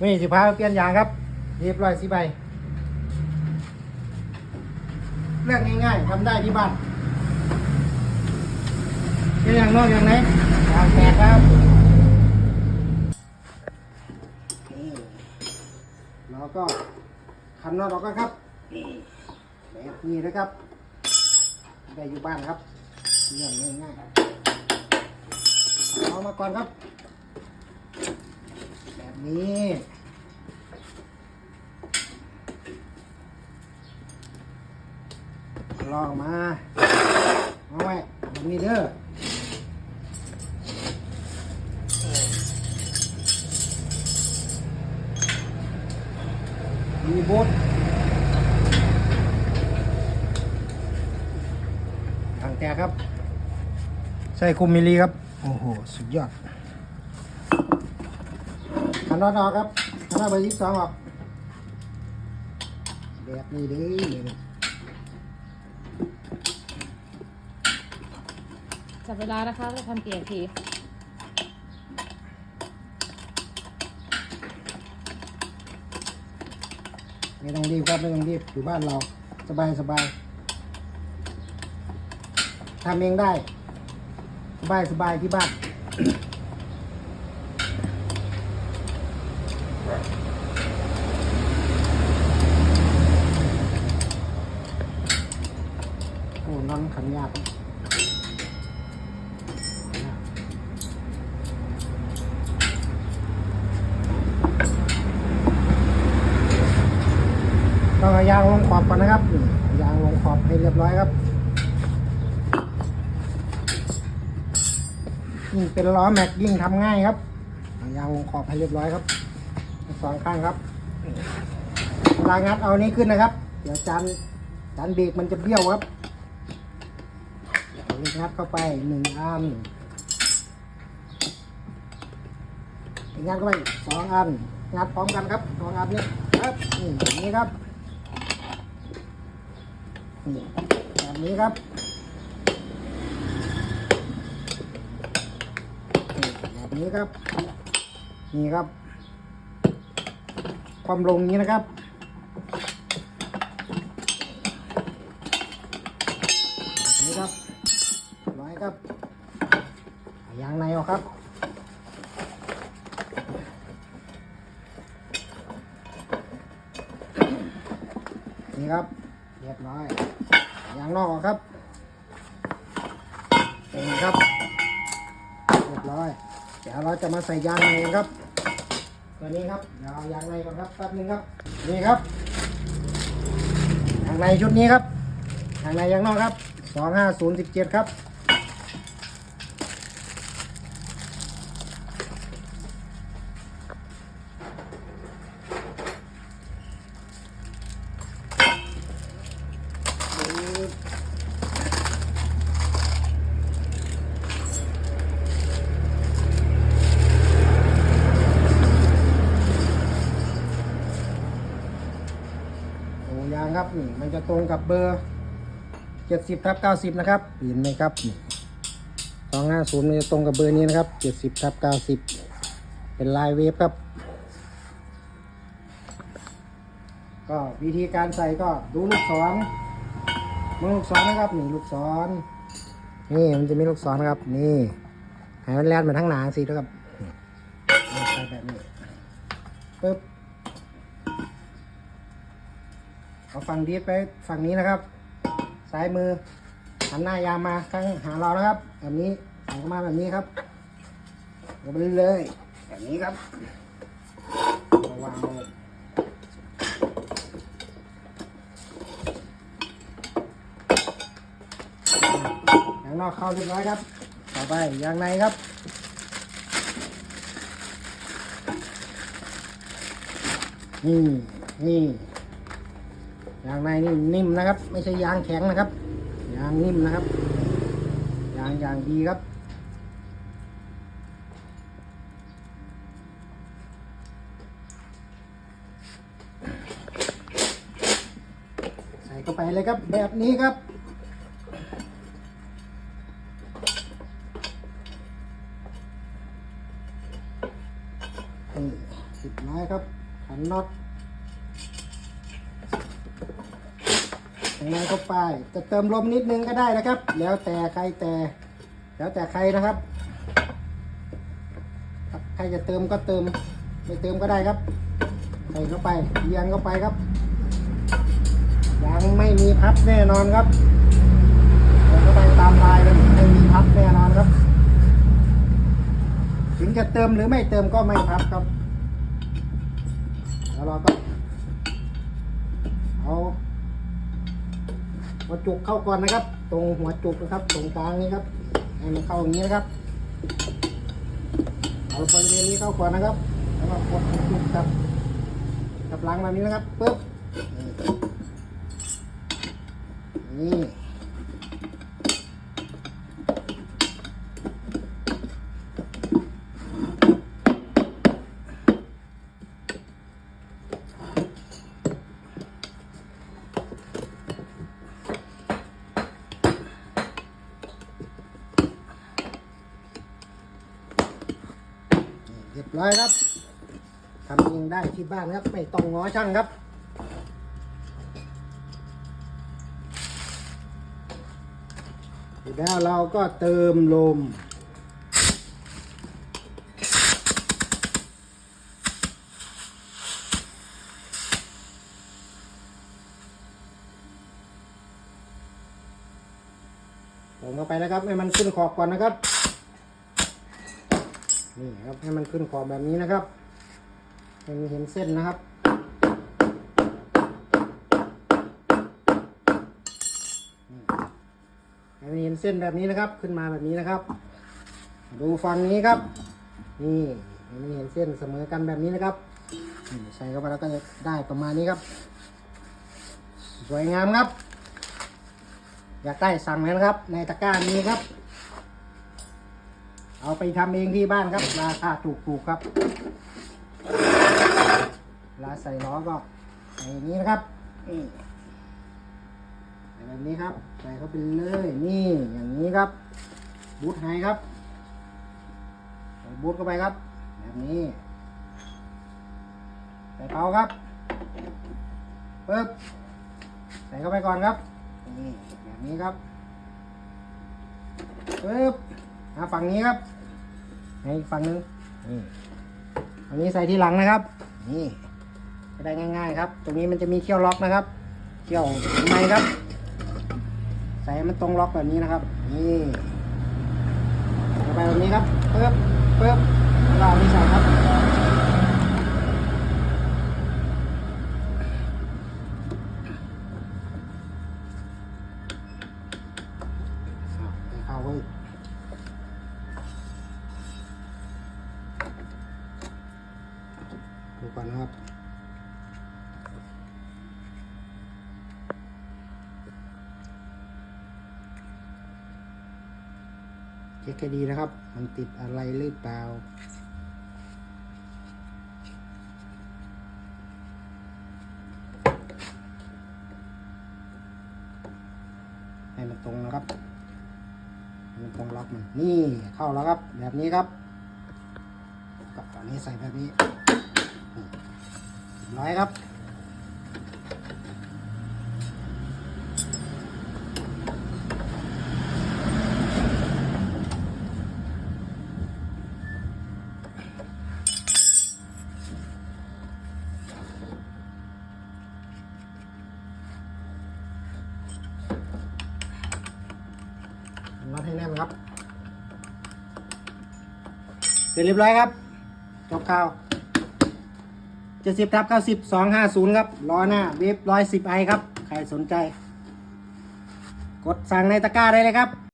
ไม่สิพาเปลี่ยนยางครับ เรียบร้อยสิใบเรื่องง่ายๆทำได้ที่บ้านเป็นอย่างนอกอย่างไหนยางแตกครับแล้วก็คันน็อตออกก็ครับแบบนี้นะครับได้อยู่บ้านครับเรื่องง่ายๆเอามาก่อนครับ นี้ลองมาเอาไว้แบบนี้เด้อมีโบดทางแตกครับ ใส่คุมมิลลีครับ โอ้โห สุดยอด ขันน็อตออกครับขันน็อตเบอร์ยี่สิบสองออก แบบนี้เด้อจับเวลานะคะจะทำกี่นาทีไม่ต้องรีบครับไม่ต้องรีบอยู่บ้านเราสบายสบายทำเองได้ สบายสบายที่บ้าน โอ้นอนขันยาก ต้องเอายางลงขอบก่อนนะครับยางลงขอบให้เรียบร้อยครับยิ่งเป็นล้อแม็กยิ่งทำง่ายครับยางลงขอบให้เรียบร้อยครับสองข้างครับเวลางัดเอานี้ขึ้นนะครับ เดี๋ยวจานจานเบรกมันจะเบี้ยวครับงัดเข้าไปหนึ่งอันงัดเข้าไปสองอันงัดพร้อมกันครับสองอันนี้ครับนี่อย่างนี้ครับ นี่แบบนี้ครับแบบนี้ครับ นี่ครับ ความลงนี้นะครับแบบนี้ครับร้อยครับยางในออกครับนี่ครับ เรียบร้อยยางนอกครับเป็นครับ เรียบร้อย เดี๋ยวเราจะมาใส่ยางในครับ ตัวนี้ครับ เดี๋ยวเอายางในก่อนครับแป๊บนึงครับ นี่ครับยางในชุดนี้ครับยางในยางนอกครับสองห้าศูนย์สิบเจ็ดครับ โอ้ยางครับนี่มันจะตรงกับเบอร์เจ็ดสิบทับเก้าสิบนะครับเห็นไหมครับสองห้าศูนย์มันจะตรงกับเบอร์นี้นะครับเจ็ดสิบทับเก้าสิบเป็นลายเวฟครับ ก็วิธีการใส่ก็ดูลูกศรมือลูกศรนะครับนี่ลูกศรนี่มันจะมีลูกศรนะครับ นี่ให้มันแล่นมาทั้งหนาสินะครับ เอาฝั่งดีดไปฝั่งนี้นะครับ ซ้ายมือหันหน้ายามาข้างหาเรานะครับ แบบนี้ใส่เข้ามาแบบนี้ครับลงไปเรื่อยแบบนี้ครับวังลงยางนอกเข้าเรียบร้อยครับ ต่อไปยางในครับนี่นี่ ยางในนี่นิ่มนะครับ ไม่ใช่ยางแข็งนะครับ ยางนิ่มนะครับ ยางอย่างดีครับ ใส่เข้าไปเลยครับ แบบนี้ครับนี่น้อยครับขันน็อตตรง นั้นเข้าไป จะเติมลมนิดนึงก็ได้นะครับ แล้วแต่ใครแต่ แล้วแต่ใครนะครับ ใครจะเติมก็เติม ไม่เติมก็ได้ครับ ใส่เข้าไปเยียงเข้าไปครับ ยังไม่มีพับแน่นอนครับเดินเข้าไปตามลายเลยไม่มีพับแน่นอนครับ ถึงจะเติมหรือไม่เติมก็ไม่พับครับ แล้วเราก็เอา หัวจุกเข้าก่อนนะครับ ตรงหัวจุกนะครับ ตรงกลางนี้ครับให้มันเข้าอย่างนี้นะครับเอาบริเวณนี้เข้าก่อนนะครับ แล้วก็กดหัวจุกกับกับหลังแบบนี้นะครับปึ๊บนี่ ร้อยครับทำเองได้ที่บ้านครับไม่ต้องง้อช่างครับ แล้วเราก็เติมลมเติมเข้าไปนะครับให้มันขึ้นขอบก่อนนะครับ นี่ครับให้มันขึ้นขอบแบบนี้นะครับให้มันเห็นเส้นนะครับ ให้มันเห็นเส้นแบบนี้นะครับ ขึ้นมาแบบนี้นะครับ ดูฝั่งนี้ครับ นี่ให้มันเห็นเส้นเสมอกันแบบนี้นะครับใส่เข้าไปแล้วก็จะได้ประมาณนี้ครับ สวยงามครับ อยากได้สั่งเลยนะครับ ในตะกร้านี้ครับ เอาไปทำเองที่บ้านครับ ราคาถูกๆครับลาใส่ล้อก็ใส่อย่างนี้นะครับนี่ใส่แบบนี้ครับ ใส่เข้าไปเลยนี่อย่างนี้ครับ บูทไฮครับใส่บูทเข้าไปครับ แบบนี้ใส่เท้าครับปึ๊บใส่เข้าไปก่อนครับนี่แบบนี้ครับปึ๊บ อะฝั่งนี้ครับให้อีกฝั่งนึงนี่อันนี้ใส่ที่หลังนะครับ นี่ก็ได้ง่าย ๆ ครับ ตรงนี้มันจะมีเขี้ยวล็อกนะครับเขี้ยวไม้ครับ ใส่มันตรงล็อกแบบนี้นะครับ นี่ต่อไปแบบนี้ครับปึ๊บปึ๊บแล้วเอานี่ใส่ครับเอาให้เข้าไว้ ดูก่อนนะครับเช็คให้ดีนะครับ มันติดอะไรหรือเปล่าให้มันตรงนะครับมันตรงล็อกมันนี่เข้าแล้วครับ แบบนี้ครับกับตอนนี้ใส่แบบนี้ น้อยครับ น็อตให้แน่นครับ เสร็จเรียบร้อยครับ จบข่าว เจ็ดสิบทับเก้าสิบสองห้าศูนย์ครับล้อหน้าเวฟร้อยสิบไอครับ ใครสนใจ กดสั่งในตะกร้าได้เลยครับ